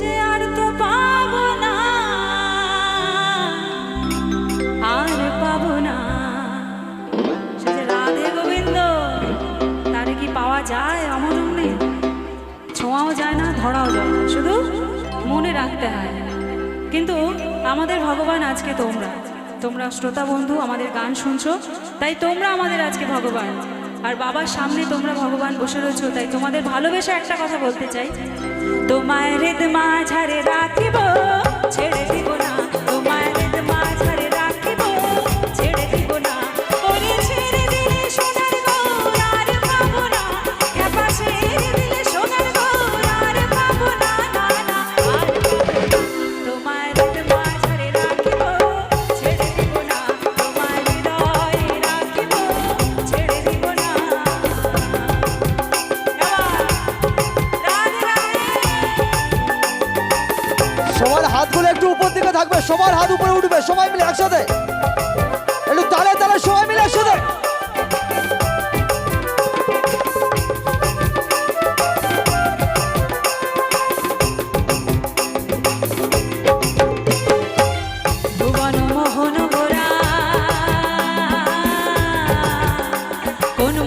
যে আর তো পাব না, আর না। গোবিন্দ কি পাওয়া যায় ছোঁয়াও যায় না, ধরাও যায় না, শুধু মনে রাখতে হয়। কিন্তু আমাদের ভগবান আজকে তোমরা। তোমরা শ্রোতা বন্ধু, আমাদের গান শুনছো, তাই তোমরা আমাদের আজকে ভগবান। আর বাবার সামনে তোমরা ভগবান বসে রয়েছো, তাই তোমাদের ভালোবেসে একটা কথা বলতে চাই। তোমার মাঝারে রাখিব। হাতগুলো একটু উপর দিকে থাকবে, সবার হাত উপরে উঠবে, সবাই মিলে একসাথে। একটু তালে তালে সবাই মিলে একসাথে। কোনো